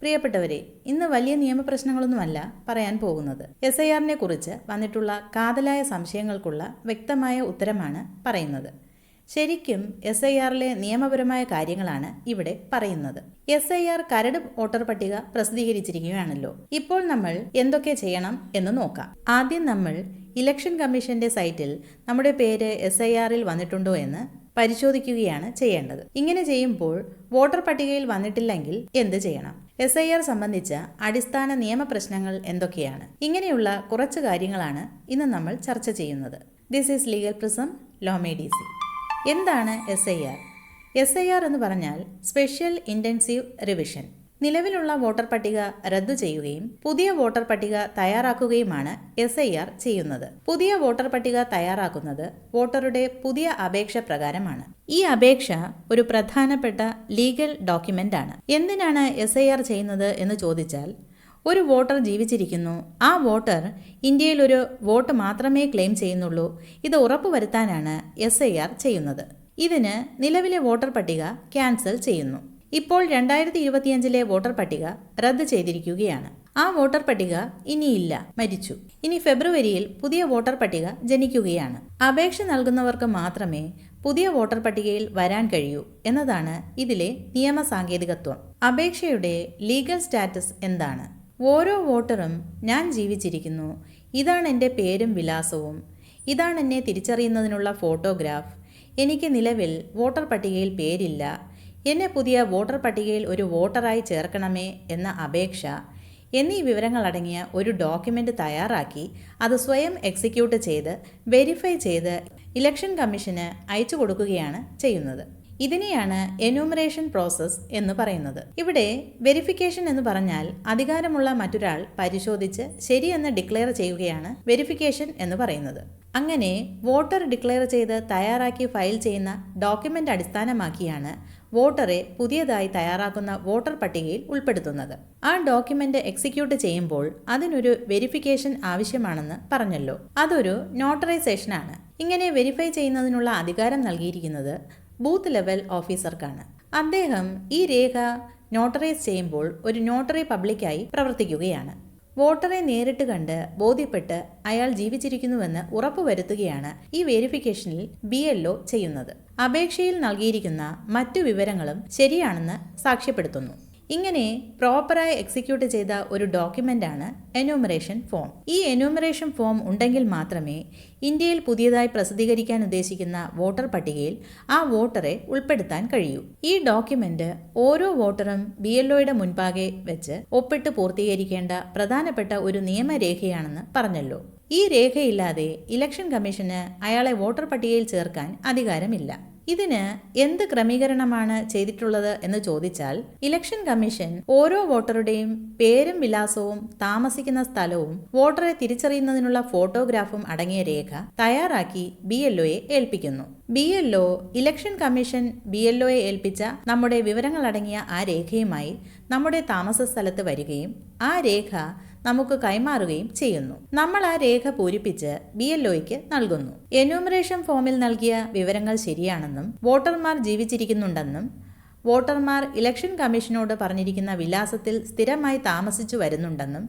പ്രിയപ്പെട്ടവരെ ഇന്ന് വലിയ നിയമപ്രശ്നങ്ങളൊന്നുമല്ല പറയാൻ പോകുന്നത്. എസ് ഐ ആറിനെ കുറിച്ച് വന്നിട്ടുള്ള കാതലായ സംശയങ്ങൾക്കുള്ള വ്യക്തമായ ഉത്തരമാണ് പറയുന്നത്. ശരിക്കും എസ് ഐ ആറിലെ നിയമപരമായ കാര്യങ്ങളാണ് ഇവിടെ പറയുന്നത്. എസ് ഐ ആർ കരട് വോട്ടർ പട്ടിക പ്രസിദ്ധീകരിച്ചിരിക്കുകയാണല്ലോ. ഇപ്പോൾ നമ്മൾ എന്തൊക്കെ ചെയ്യണം എന്ന് നോക്കാം. ആദ്യം നമ്മൾ ഇലക്ഷൻ കമ്മീഷന്റെ സൈറ്റിൽ നമ്മുടെ പേര് എസ് ഐ ആറിൽ വന്നിട്ടുണ്ടോ എന്ന് പരിശോധിക്കുകയാണ് ചെയ്യേണ്ടത്. ഇങ്ങനെ ചെയ്യുമ്പോൾ വോട്ടർ പട്ടികയിൽ വന്നിട്ടില്ലെങ്കിൽ എന്ത് ചെയ്യണം? എസ് ഐ ആർ സംബന്ധിച്ച അടിസ്ഥാന നിയമപ്രശ്നങ്ങൾ എന്തൊക്കെയാണ്? ഇങ്ങനെയുള്ള കുറച്ച് കാര്യങ്ങളാണ് ഇന്ന് നമ്മൾ ചർച്ച ചെയ്യുന്നത്. This is legal prism ലോമേ D C എന്താണ് S I R S I R എന്ന് പറഞ്ഞാൽ സ്പെഷ്യൽ ഇന്റൻസീവ് റിവിഷൻ നിലവിലുള്ള വോട്ടർ പട്ടിക റദ്ദു ചെയ്യുകയും പുതിയ വോട്ടർ പട്ടിക തയ്യാറാക്കുകയുമാണ് എസ് ഐ ആർ ചെയ്യുന്നത്. പുതിയ വോട്ടർ പട്ടിക തയ്യാറാക്കുന്നത് വോട്ടറുടെ പുതിയ അപേക്ഷ പ്രകാരമാണ്. ഈ അപേക്ഷ ഒരു പ്രധാനപ്പെട്ട ലീഗൽ ഡോക്യുമെന്റ് ആണ് എന്തിനാണ് എസ് ഐ ആർ ചെയ്യുന്നത് എന്ന് ചോദിച്ചാൽ ഒരു വോട്ടർ ജീവിച്ചിരിക്കുന്നു. ആ വോട്ടർ ഇന്ത്യയിൽ ഒരു വോട്ട് മാത്രമേ ക്ലെയിം ചെയ്യുന്നുള്ളൂ. ഇത് ഉറപ്പുവരുത്താനാണ് എസ് ഐ ആർ ചെയ്യുന്നത്. ഇതിന് നിലവിലെ വോട്ടർ പട്ടിക ക്യാൻസൽ ചെയ്യുന്നു. ഇപ്പോൾ രണ്ടായിരത്തി ഇരുപത്തിയഞ്ചിലെ വോട്ടർ പട്ടിക റദ്ദ് ചെയ്തിരിക്കുകയാണ്. ആ വോട്ടർ പട്ടിക ഇനിയില്ല മരിച്ചു. ഇനി ഫെബ്രുവരിയിൽ പുതിയ വോട്ടർ പട്ടിക ജനിക്കുകയാണ്. അപേക്ഷ നൽകുന്നവർക്ക് മാത്രമേ പുതിയ വോട്ടർ പട്ടികയിൽ വരാൻ കഴിയൂ എന്നതാണ് ഇതിലെ നിയമ സാങ്കേതികത്വം. അപേക്ഷയുടെ ലീഗൽ സ്റ്റാറ്റസ് എന്താണ്? ഓരോ വോട്ടറും ഞാൻ ജീവിച്ചിരിക്കുന്നു. ഇതാണ് എന്റെ പേരും വിലാസവും. ഇതാണ് എന്നെ തിരിച്ചറിയുന്നതിനുള്ള ഫോട്ടോഗ്രാഫ്. എനിക്ക് നിലവിൽ വോട്ടർ പട്ടികയിൽ പേരില്ല. എന്നെ പുതിയ വോട്ടർ പട്ടികയിൽ ഒരു വോട്ടറായി ചേർക്കണമേ എന്ന അപേക്ഷ എന്നീ വിവരങ്ങളടങ്ങിയ ഒരു ഡോക്യുമെന്റ് തയ്യാറാക്കി അത് സ്വയം എക്സിക്യൂട്ട് ചെയ്ത് വെരിഫൈ ചെയ്ത് ഇലക്ഷൻ കമ്മീഷന് അയച്ചു കൊടുക്കുകയാണ് ചെയ്യുന്നത്. ഇതിനെയാണ് എന്യൂമറേഷൻ പ്രോസസ്സ് എന്ന് പറയുന്നത്. ഇവിടെ വെരിഫിക്കേഷൻ എന്ന് പറഞ്ഞാൽ അധികാരമുള്ള മറ്റൊരാൾ പരിശോധിച്ച് ശരിയെന്ന് ഡിക്ലെയർ ചെയ്യുകയാണ് വെരിഫിക്കേഷൻ എന്ന് പറയുന്നത്. അങ്ങനെ വോട്ടർ ഡിക്ലെയർ ചെയ്ത് തയ്യാറാക്കി ഫയൽ ചെയ്യുന്ന ഡോക്യുമെന്റ് അടിസ്ഥാനമാക്കിയാണ് വോട്ടറെ പുതിയതായി തയ്യാറാക്കുന്ന വോട്ടർ പട്ടികയിൽ ഉൾപ്പെടുത്തുന്നത്. ആ ഡോക്യുമെന്റ് എക്സിക്യൂട്ട് ചെയ്യുമ്പോൾ അതിനൊരു വെരിഫിക്കേഷൻ ആവശ്യമാണെന്ന് പറഞ്ഞല്ലോ. അതൊരു നോട്ടറൈസേഷൻ ആണ് ഇങ്ങനെ വെരിഫൈ ചെയ്യുന്നതിനുള്ള അധികാരം നൽകിയിരിക്കുന്നത് ബൂത്ത് ലെവൽ ഓഫീസർക്കാണ്. അദ്ദേഹം ഈ രേഖ നോട്ടറൈസ് ചെയ്യുമ്പോൾ ഒരു നോട്ടറി പബ്ലിക്കായി പ്രവർത്തിക്കുകയാണ്. വോട്ടറെ നേരിട്ട് കണ്ട് ബോധ്യപ്പെട്ട് അയാൾ ജീവിച്ചിരിക്കുന്നുവെന്ന് ഉറപ്പുവരുത്തുകയാണ് ഈ വെരിഫിക്കേഷനിൽ ബി ചെയ്യുന്നത്. അപേക്ഷയിൽ നൽകിയിരിക്കുന്ന മറ്റു വിവരങ്ങളും ശരിയാണെന്ന് സാക്ഷ്യപ്പെടുത്തുന്നു. ഇങ്ങനെ പ്രോപ്പറായി എക്സിക്യൂട്ട് ചെയ്ത ഒരു ഡോക്യുമെന്റാണ് എന്യൂമറേഷൻ ഫോം ഈ എന്യൂമറേഷൻ ഫോം ഉണ്ടെങ്കിൽ മാത്രമേ ഇന്ത്യയിൽ പുതിയതായി പ്രസിദ്ധീകരിക്കാൻ ഉദ്ദേശിക്കുന്ന വോട്ടർ പട്ടികയിൽ ആ വോട്ടറെ ഉൾപ്പെടുത്താൻ കഴിയൂ. ഈ ഡോക്യുമെന്റ് ഓരോ വോട്ടറും ബി എൽ മുൻപാകെ വെച്ച് ഒപ്പിട്ട് പൂർത്തീകരിക്കേണ്ട പ്രധാനപ്പെട്ട ഒരു നിയമരേഖയാണെന്ന് പറഞ്ഞല്ലോ. ഈ രേഖയില്ലാതെ ഇലക്ഷൻ കമ്മീഷന് അയാളെ വോട്ടർ പട്ടികയിൽ ചേർക്കാൻ അധികാരമില്ല. ഇതിന് എന്ത് ക്രമീകരണമാണ് ചെയ്തിട്ടുള്ളത് എന്ന് ചോദിച്ചാൽ ഇലക്ഷൻ കമ്മീഷൻ ഓരോ വോട്ടറുടെയും പേരും വിലാസവും താമസിക്കുന്ന സ്ഥലവും വോട്ടറെ തിരിച്ചറിയുന്നതിനുള്ള ഫോട്ടോഗ്രാഫും അടങ്ങിയ രേഖ തയ്യാറാക്കി ബി എൽ ഏൽപ്പിക്കുന്നു. B L election commission B L ഏൽപ്പിച്ച നമ്മുടെ വിവരങ്ങളടങ്ങിയ ആ രേഖയുമായി നമ്മുടെ താമസ സ്ഥലത്ത് വരികയും ആ രേഖ നമുക്ക് കൈമാറുകയും ചെയ്യുന്നു. നമ്മൾ ആ രേഖ പൂരിപ്പിച്ച് ബി എൽ ഒയ്ക്ക് നൽകുന്നു. എന്യൂമറേഷൻ ഫോമിൽ നൽകിയ വിവരങ്ങൾ ശരിയാണെന്നും വോട്ടർമാർ ജീവിച്ചിരിക്കുന്നുണ്ടെന്നും വോട്ടർമാർ ഇലക്ഷൻ കമ്മീഷനോട് പറഞ്ഞിരിക്കുന്ന വിലാസത്തിൽ സ്ഥിരമായി താമസിച്ചു വരുന്നുണ്ടെന്നും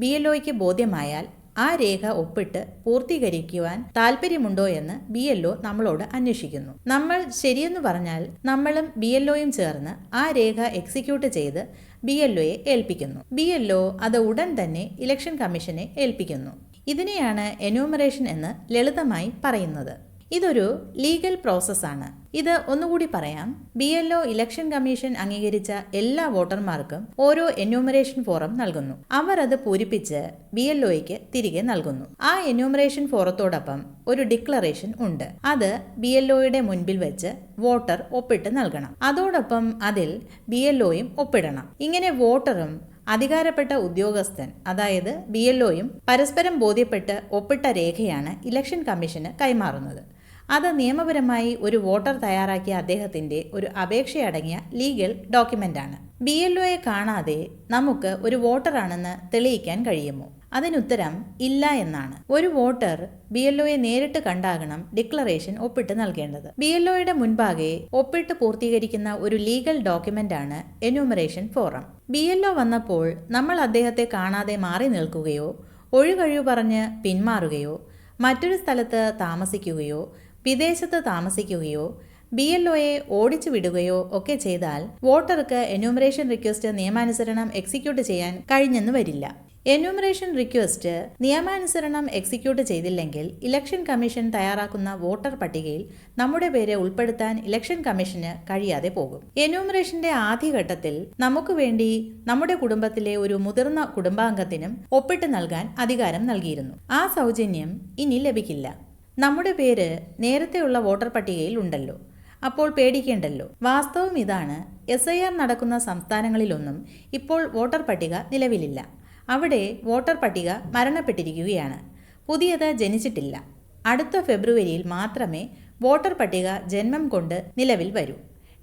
ബി എൽ ഒയ്ക്ക് ബോധ്യമായാൽ ആ രേഖ ഒപ്പിട്ട് പൂർത്തീകരിക്കുവാൻ താല്പര്യമുണ്ടോ എന്ന് ബി എൽ ഒ നമ്മളോട് അന്വേഷിക്കുന്നു. നമ്മൾ ശരിയെന്ന് പറഞ്ഞാൽ നമ്മളും ബി എൽ ഒയും ചേർന്ന് ആ രേഖ എക്സിക്യൂട്ട് ചെയ്ത് ബി എൽ ഒയെ ഏൽപ്പിക്കുന്നു. ബി എൽ ഒ അത് ഉടൻ തന്നെ ഇലക്ഷൻ കമ്മീഷനെ ഏൽപ്പിക്കുന്നു. ഇതിനെയാണ് എന്യൂമറേഷൻ എന്ന് ലളിതമായി പറയുന്നത്. ഇതൊരു ലീഗൽ പ്രോസസ്സാണ് ഇത് ഒന്നുകൂടി പറയാം. B L O election commission അംഗീകരിച്ച എല്ലാ വോട്ടർമാർക്കും ഓരോ എന്യൂമറേഷൻ ഫോറം നൽകുന്നു. അവർ അത് പൂരിപ്പിച്ച് ബി എൽ ഒയ്ക്ക് തിരികെ നൽകുന്നു. ആ എന്യൂമറേഷൻ ഫോറത്തോടൊപ്പം ഒരു ഡിക്ലറേഷൻ ഉണ്ട്. അത് ബി എൽ ഒയുടെ മുൻപിൽ വെച്ച് വോട്ടർ ഒപ്പിട്ട് നൽകണം. അതോടൊപ്പം അതിൽ ബി എൽ ഒയും ഒപ്പിടണം. ഇങ്ങനെ വോട്ടറും അധികാരപ്പെട്ട ഉദ്യോഗസ്ഥൻ അതായത് ബി എൽ ഒയും പരസ്പരം ബോധ്യപ്പെട്ട് ഒപ്പിട്ട രേഖയാണ് ഇലക്ഷൻ കമ്മീഷന് കൈമാറുന്നത്. അത് നിയമപരമായി ഒരു വോട്ടർ തയ്യാറാക്കിയ അദ്ദേഹത്തിന്റെ ഒരു അപേക്ഷയടങ്ങിയ ലീഗൽ ഡോക്യുമെന്റാണ് ബി എൽ ഒയെ കാണാതെ നമുക്ക് ഒരു വോട്ടറാണെന്ന് തെളിയിക്കാൻ കഴിയുമോ? അതിനുത്തരം ഇല്ല എന്നാണ്. ഒരു വോട്ടർ ബി എൽ ഒയെ നേരിട്ട് കണ്ടാകണം ഡിക്ലറേഷൻ ഒപ്പിട്ട് നൽകേണ്ടത്. ബി എൽ ഒയുടെ മുൻപാകെ ഒപ്പിട്ട് പൂർത്തീകരിക്കുന്ന ഒരു ലീഗൽ ഡോക്യുമെന്റ് ആണ് enumeration form. B L O വന്നപ്പോൾ നമ്മൾ അദ്ദേഹത്തെ കാണാതെ മാറി നിൽക്കുകയോ ഒഴികഴിവ് പറഞ്ഞ് പിന്മാറുകയോ മറ്റൊരു സ്ഥലത്ത് താമസിക്കുകയോ വിദേശത്ത് താമസിക്കുകയോ ബി എൽ ഒയെ ഓടിച്ചു വിടുകയോ ഒക്കെ ചെയ്താൽ വോട്ടർക്ക് എന്യൂമറേഷൻ റിക്വസ്റ്റ് നിയമാനുസരണം എക്സിക്യൂട്ട് ചെയ്യാൻ കഴിഞ്ഞെന്ന് വരില്ല. എന്യൂമറേഷൻ റിക്വസ്റ്റ് നിയമാനുസരണം എക്സിക്യൂട്ട് ചെയ്തില്ലെങ്കിൽ ഇലക്ഷൻ കമ്മീഷൻ തയ്യാറാക്കുന്ന വോട്ടർ പട്ടികയിൽ നമ്മുടെ പേരെ ഉൾപ്പെടുത്താൻ ഇലക്ഷൻ കമ്മീഷന് കഴിയാതെ പോകും. എന്യൂമറേഷന്റെ ആദ്യഘട്ടത്തിൽ നമുക്ക് വേണ്ടി നമ്മുടെ കുടുംബത്തിലെ ഒരു മുതിർന്ന കുടുംബാംഗത്തിനും ഒപ്പിട്ട് നൽകാൻ അധികാരം നൽകിയിരുന്നു. ആ സൗജന്യം ഇനി ലഭിക്കില്ല. നമ്മുടെ പേര് നേരത്തെയുള്ള വോട്ടർ പട്ടികയിൽ ഉണ്ടല്ലോ. അപ്പോൾ പേടിക്കേണ്ടല്ലോ. വാസ്തവം ഇതാണ് എസ് ഐ ആർ നടക്കുന്ന സംസ്ഥാനങ്ങളിലൊന്നും ഇപ്പോൾ വോട്ടർ പട്ടിക നിലവിലില്ല. അവിടെ വോട്ടർ പട്ടിക മരണപ്പെട്ടിരിക്കുകയാണ്. പുതിയത് ജനിച്ചിട്ടില്ല. അടുത്ത ഫെബ്രുവരിയിൽ മാത്രമേ വോട്ടർ പട്ടിക ജന്മം കൊണ്ട് നിലവിൽ വരൂ.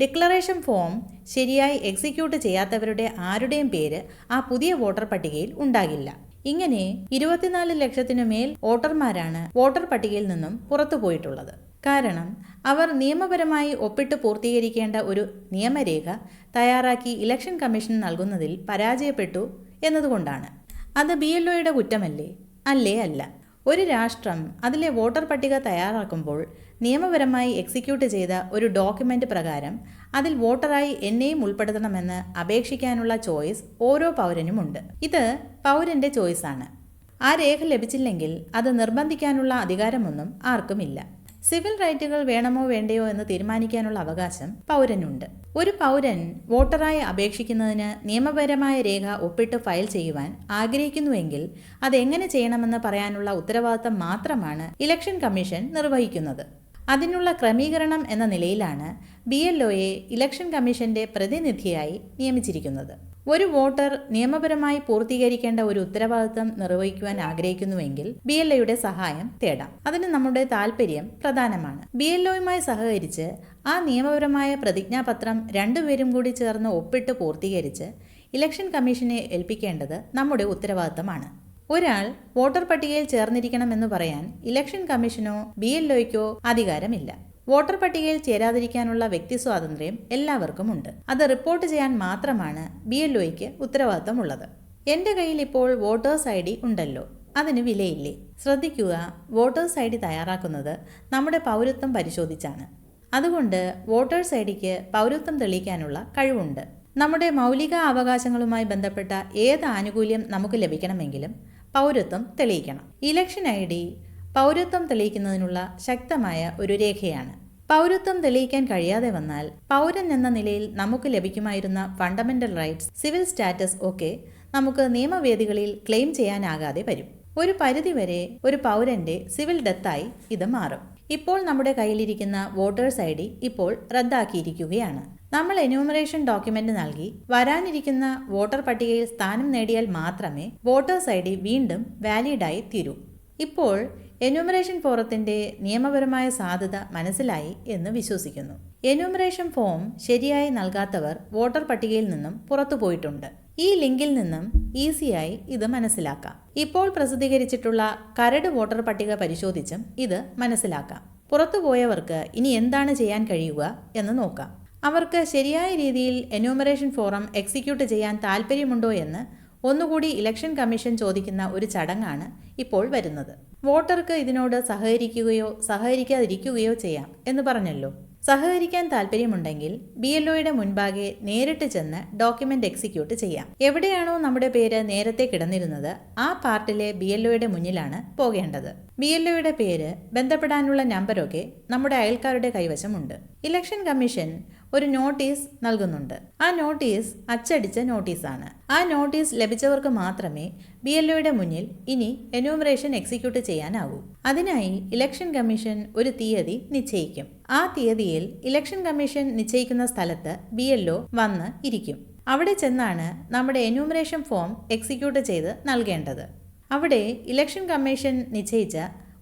ഡിക്ലറേഷൻ ഫോം ശരിയായി എക്സിക്യൂട്ട് ചെയ്യാത്തവരുടെ ആരുടെയും പേര് ആ പുതിയ വോട്ടർ പട്ടികയിൽ ഉണ്ടാകില്ല. ഇങ്ങനെ ഇരുപത്തിനാല് ലക്ഷത്തിനു മേൽ വോട്ടർമാരാണ് വോട്ടർ പട്ടികയിൽ നിന്നും പുറത്തു പോയിട്ടുള്ളത്. കാരണം അവർ നിയമപരമായി ഒപ്പിട്ട് പൂർത്തീകരിക്കേണ്ട ഒരു നിയമരേഖ തയ്യാറാക്കി ഇലക്ഷൻ കമ്മീഷൻ നൽകുന്നതിൽ പരാജയപ്പെട്ടു എന്നതുകൊണ്ടാണ്. അത് ബി എൽ ഒയുടെ കുറ്റമല്ലേ? അല്ലേ അല്ല. ഒരു രാഷ്ട്രം അതിലെ വോട്ടർ പട്ടിക തയ്യാറാക്കുമ്പോൾ നിയമപരമായി എക്സിക്യൂട്ട് ചെയ്ത ഒരു ഡോക്യുമെന്റ് പ്രകാരം അതിൽ വോട്ടറായി എന്നെയും ഉൾപ്പെടുത്തണമെന്ന് അപേക്ഷിക്കാനുള്ള ചോയ്സ് ഓരോ പൗരനുമുണ്ട്. ഇത് പൗരന്റെ ചോയ്സാണ്. ആ രേഖ ലഭിച്ചില്ലെങ്കിൽ അത് നിർബന്ധിക്കാനുള്ള അധികാരമൊന്നും ആർക്കുമില്ല. സിവിൽ റൈറ്റുകൾ വേണമോ വേണ്ടയോ എന്ന് തീരുമാനിക്കാനുള്ള അവകാശം പൗരനുണ്ട്. ഒരു പൗരൻ വോട്ടറായി അപേക്ഷിക്കുന്നതിന് നിയമപരമായ രേഖ ഒപ്പിട്ട് ഫയൽ ചെയ്യുവാൻ ആഗ്രഹിക്കുന്നുവെങ്കിൽ അതെങ്ങനെ ചെയ്യണമെന്ന് പറയാനുള്ള ഉത്തരവാദിത്തം മാത്രമാണ് ഇലക്ഷൻ കമ്മീഷൻ നിർവഹിക്കുന്നത്. അതിനുള്ള ക്രമീകരണം എന്ന നിലയിലാണ് ബി എൽ ഒയെ ഇലക്ഷൻ കമ്മീഷന്റെ പ്രതിനിധിയായി നിയമിച്ചിരിക്കുന്നത്. ഒരു വോട്ടർ നിയമപരമായി പൂർത്തീകരിക്കേണ്ട ഒരു ഉത്തരവാദിത്തം നിർവഹിക്കുവാൻ ആഗ്രഹിക്കുന്നുവെങ്കിൽ ബി എൽ സഹായം തേടാം. അതിന് നമ്മുടെ താല്പര്യം പ്രധാനമാണ്. ബി എൽ ഒയുമായി സഹകരിച്ച് ആ നിയമപരമായ പ്രതിജ്ഞാപത്രം രണ്ടുപേരും കൂടി ചേർന്ന് ഒപ്പിട്ട് പൂർത്തീകരിച്ച് ഇലക്ഷൻ കമ്മീഷനെ ഏൽപ്പിക്കേണ്ടത് നമ്മുടെ ഉത്തരവാദിത്തമാണ് ഒരാൾ വോട്ടർ പട്ടികയിൽ ചേർന്നിരിക്കണമെന്ന് പറയാൻ ഇലക്ഷൻ കമ്മീഷനോ ബി എൽ അധികാരമില്ല. വോട്ടർ പട്ടികയിൽ ചേരാതിരിക്കാനുള്ള വ്യക്തി സ്വാതന്ത്ര്യം എല്ലാവർക്കും ഉണ്ട്. അത് റിപ്പോർട്ട് ചെയ്യാൻ മാത്രമാണ് ബി എൽ ഒയ്ക്ക് ഉത്തരവാദിത്തമുള്ളത്. എന്റെ കയ്യിൽ ഇപ്പോൾ വോട്ടേഴ്സ് ഐ ഡി ഉണ്ടല്ലോ. അതിന് വിലയില്ലേ? ശ്രദ്ധിക്കുക വോട്ടേഴ്സ് ഐ ഡി തയ്യാറാക്കുന്നത് നമ്മുടെ പൗരത്വം പരിശോധിച്ചാണ്. അതുകൊണ്ട് വോട്ടേഴ്സ് ഐ ഡിക്ക് പൗരത്വം തെളിയിക്കാനുള്ള കഴിവുണ്ട്. നമ്മുടെ മൗലിക അവകാശങ്ങളുമായി ബന്ധപ്പെട്ട ഏത് ആനുകൂല്യം നമുക്ക് ലഭിക്കണമെങ്കിലും പൗരത്വം തെളിയിക്കണം. ഇലക്ഷൻ ഐ ഡി പൗരത്വം തെളിയിക്കുന്നതിനുള്ള ശക്തമായ ഒരു രേഖയാണ്. പൗരത്വം തെളിയിക്കാൻ കഴിയാതെ വന്നാൽ പൗരൻ എന്ന നിലയിൽ നമുക്ക് ലഭിക്കുമായിരുന്ന ഫണ്ടമെന്റൽ റൈറ്റ്സ് സിവിൽ സ്റ്റാറ്റസ് ഒക്കെ നമുക്ക് നിയമവേദികളിൽ ക്ലെയിം ചെയ്യാനാകാതെ വരും. ഒരു പരിധിവരെ ഒരു പൗരന്റെ സിവിൽ ഡെത്തായി ഇത് മാറും. ഇപ്പോൾ നമ്മുടെ കയ്യിലിരിക്കുന്ന വോട്ടേഴ്സ് ഐ ഡി ഇപ്പോൾ റദ്ദാക്കിയിരിക്കുകയാണ്. നമ്മൾ എന്യൂമറേഷൻ ഡോക്യുമെന്റ് നൽകി വരാനിരിക്കുന്ന വോട്ടർ പട്ടികയിൽ സ്ഥാനം നേടിയാൽ മാത്രമേ വോട്ടേഴ്സ് ഐ ഡി വീണ്ടും വാലിഡായി തീരൂ. ഇപ്പോൾ എന്യൂമറേഷൻ ഫോറത്തിന്റെ നിയമപരമായ സാധ്യത മനസ്സിലായി എന്ന് വിശ്വസിക്കുന്നു. എന്യൂമറേഷൻ ഫോം ശരിയായി നൽകാത്തവർ വോട്ടർ പട്ടികയിൽ നിന്നും പുറത്തു പോയിട്ടുണ്ട്. ഈ ലിങ്കിൽ നിന്നും ഈസിയായി ഇത് മനസ്സിലാക്കാം. ഇപ്പോൾ പ്രസിദ്ധീകരിച്ചിട്ടുള്ള കരട് വോട്ടർ പട്ടിക പരിശോധിച്ചും ഇത് മനസ്സിലാക്കാം. പുറത്തുപോയവർക്ക് ഇനി എന്താണ് ചെയ്യാൻ കഴിയുക എന്ന് നോക്കാം. അവർക്ക് ശരിയായ രീതിയിൽ എന്യൂമറേഷൻ ഫോറം എക്സിക്യൂട്ട് ചെയ്യാൻ താല്പര്യമുണ്ടോ എന്ന് ഒന്നുകൂടി ഇലക്ഷൻ കമ്മീഷൻ ചോദിക്കുന്ന ഒരു ചടങ്ങാണ് ഇപ്പോൾ വരുന്നത്. വോട്ടർക്ക് ഇതിനോട് സഹകരിക്കുകയോ സഹകരിക്കാതിരിക്കുകയോ ചെയ്യാം എന്ന് പറഞ്ഞല്ലോ. സഹകരിക്കാൻ താല്പര്യമുണ്ടെങ്കിൽ ബി എൽ ഒയുടെ മുൻപാകെ നേരിട്ട് ചെന്ന് ഡോക്യുമെന്റ് എക്സിക്യൂട്ട് ചെയ്യാം. എവിടെയാണോ നമ്മുടെ പേര് നേരത്തെ കിടന്നിരുന്നത് ആ പാർട്ടിലെ ബി എൽ ഒയുടെ മുന്നിലാണ് പോകേണ്ടത്. ബി എൽ ഒയുടെ പേര് ബന്ധപ്പെടാനുള്ള നമ്പരൊക്കെ നമ്മുടെ അയൽക്കാരുടെ കൈവശമുണ്ട്. ഇലക്ഷൻ കമ്മീഷൻ ഒരു നോട്ടീസ് നൽകുന്നുണ്ട്. ആ നോട്ടീസ് അച്ചടിച്ച നോട്ടീസാണ്. ആ നോട്ടീസ് ലഭിച്ചവർക്ക് മാത്രമേ ബി എൽ ഒയുടെ മുന്നിൽ ഇനി എന്യൂമറേഷൻ എക്സിക്യൂട്ട് ചെയ്യാനാകൂ അതിനായി ഇലക്ഷൻ കമ്മീഷൻ ഒരു തീയതി നിശ്ചയിക്കും. ആ തീയതിയിൽ ഇലക്ഷൻ കമ്മീഷൻ നിശ്ചയിക്കുന്ന സ്ഥലത്ത് ബി എൽ ഒ വന്ന് ഇരിക്കും. അവിടെ ചെന്നാണ് നമ്മുടെ എന്യൂമറേഷൻ ഫോം എക്സിക്യൂട്ട് ചെയ്ത് നൽകേണ്ടത്. അവിടെ ഇലക്ഷൻ കമ്മീഷൻ നിശ്ചയിച്ച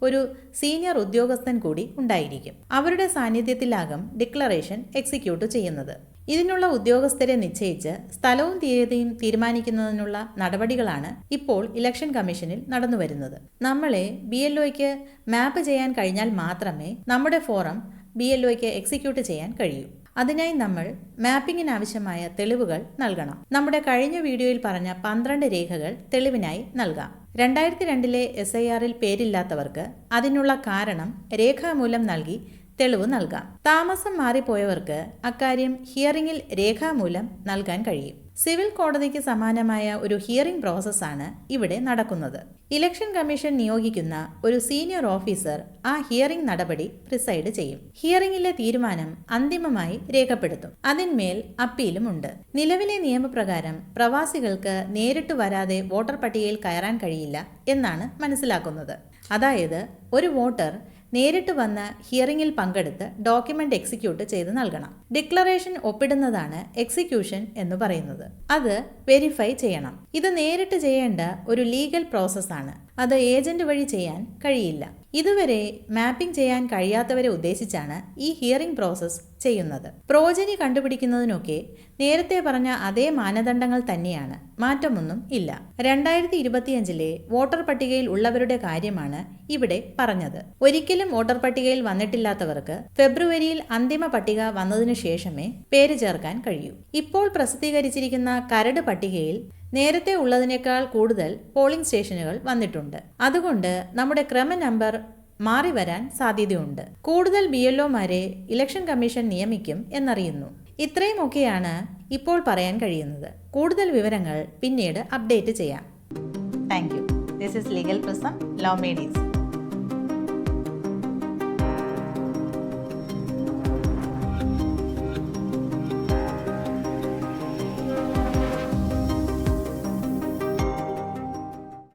ഒരു സീനിയർ ഉദ്യോഗസ്ഥൻ കൂടി ഉണ്ടായിരിക്കും. അവരുടെ സാന്നിധ്യത്തിലാകും ഡിക്ലറേഷൻ എക്സിക്യൂട്ട് ചെയ്യുന്നത്. ഇതിനുള്ള ഉദ്യോഗസ്ഥരെ നിശ്ചയിച്ച് സ്ഥലവും തീയതിയും തീരുമാനിക്കുന്നതിനുള്ള നടപടികളാണ് ഇപ്പോൾ ഇലക്ഷൻ കമ്മീഷനിൽ നടന്നുവരുന്നത് നമ്മളെ ബി എൽ ഒയ്ക്ക് മാപ്പ് ചെയ്യാൻ കഴിഞ്ഞാൽ മാത്രമേ നമ്മുടെ ഫോറം ബി എൽ ഒയ്ക്ക് എക്സിക്യൂട്ട് ചെയ്യാൻ കഴിയൂ. അതിനായി നമ്മൾ മാപ്പിങ്ങിന് ആവശ്യമായ തെളിവുകൾ നൽകണം. നമ്മുടെ കഴിഞ്ഞ വീഡിയോയിൽ പറഞ്ഞ പന്ത്രണ്ട് രേഖകൾ തെളിവിനായി നൽകാം. രണ്ടായിരത്തി രണ്ടിലെ എസ് ഐ ആറിൽ പേരില്ലാത്തവർക്ക് അതിനുള്ള കാരണം രേഖാമൂലം നൽകി തെളിവ് നൽകാം. താമസം മാറിപ്പോയവർക്ക് അക്കാര്യം ഹിയറിംഗിൽ രേഖാമൂലം നൽകാൻ കഴിയും. സിവിൽ കോടതിക്ക് സമാനമായ ഒരു ഹിയറിംഗ് പ്രോസസ്സാണ് ഇവിടെ നടക്കുന്നത്. ഇലക്ഷൻ കമ്മീഷൻ നിയോഗിക്കുന്ന ഒരു സീനിയർ ഓഫീസർ ആ ഹിയറിംഗ് നടപടി പ്രിസൈഡ് ചെയ്യും. ഹിയറിംഗിലെ തീരുമാനം അന്തിമമായി രേഖപ്പെടുത്തും. അതിന്മേൽ അപ്പീലും ഉണ്ട്. നിലവിലെ നിയമപ്രകാരം പ്രവാസികൾക്ക് നേരിട്ട് വരാതെ വോട്ടർ പട്ടികയിൽ കയറാൻ കഴിയില്ല എന്നാണ് മനസ്സിലാക്കുന്നത്. അതായത് ഒരു വോട്ടർ നേരിട്ട് വന്ന് ഹിയറിംഗിൽ പങ്കെടുത്ത് ഡോക്യുമെന്റ് എക്സിക്യൂട്ട് ചെയ്ത് നൽകണം. ഡിക്ലറേഷൻ ഒപ്പിടുന്നതാണ് എക്സിക്യൂഷൻ എന്ന് പറയുന്നത്. അത് വെരിഫൈ ചെയ്യണം. ഇത് നേരിട്ട് ചെയ്യേണ്ട ഒരു ലീഗൽ പ്രോസസ്സാണ് അത് ഏജന്റ് വഴി ചെയ്യാൻ കഴിയില്ല. ഇതുവരെ മാപ്പിംഗ് ചെയ്യാൻ കഴിയാത്തവരെ ഉദ്ദേശിച്ചാണ് ഈ ഹിയറിംഗ് പ്രോസസ്സ് ചെയ്യുന്നത്. പ്രോജനി കണ്ടുപിടിക്കുന്നതിനൊക്കെ നേരത്തെ പറഞ്ഞ അതേ മാനദണ്ഡങ്ങൾ തന്നെയാണ്. മാറ്റമൊന്നും ഇല്ല. രണ്ടായിരത്തി ഇരുപത്തിയഞ്ചിലെ വോട്ടർ പട്ടികയിൽ ഉള്ളവരുടെ കാര്യമാണ് ഇവിടെ പറഞ്ഞത്. ഒരിക്കലും വോട്ടർ പട്ടികയിൽ വന്നിട്ടില്ലാത്തവർക്ക് ഫെബ്രുവരിയിൽ അന്തിമ പട്ടിക വന്നതിനു ശേഷമേ പേര് ചേർക്കാൻ കഴിയൂ. ഇപ്പോൾ പ്രസിദ്ധീകരിച്ചിരിക്കുന്ന കരട് പട്ടികയിൽ നേരത്തെ ഉള്ളതിനേക്കാൾ കൂടുതൽ പോളിംഗ് സ്റ്റേഷനുകൾ വന്നിട്ടുണ്ട്. അതുകൊണ്ട് നമ്മുടെ ക്രമ നമ്പർ മാറി വരാൻ സാധ്യതയുണ്ട്. കൂടുതൽ ബി എൽ ഇലക്ഷൻ കമ്മീഷൻ നിയമിക്കും എന്നറിയുന്നു. ഇത്രയുമൊക്കെയാണ് ഇപ്പോൾ പറയാൻ കഴിയുന്നത്. കൂടുതൽ വിവരങ്ങൾ പിന്നീട് അപ്ഡേറ്റ് ചെയ്യാം. Thank you this is legal prism law മേഡീസ്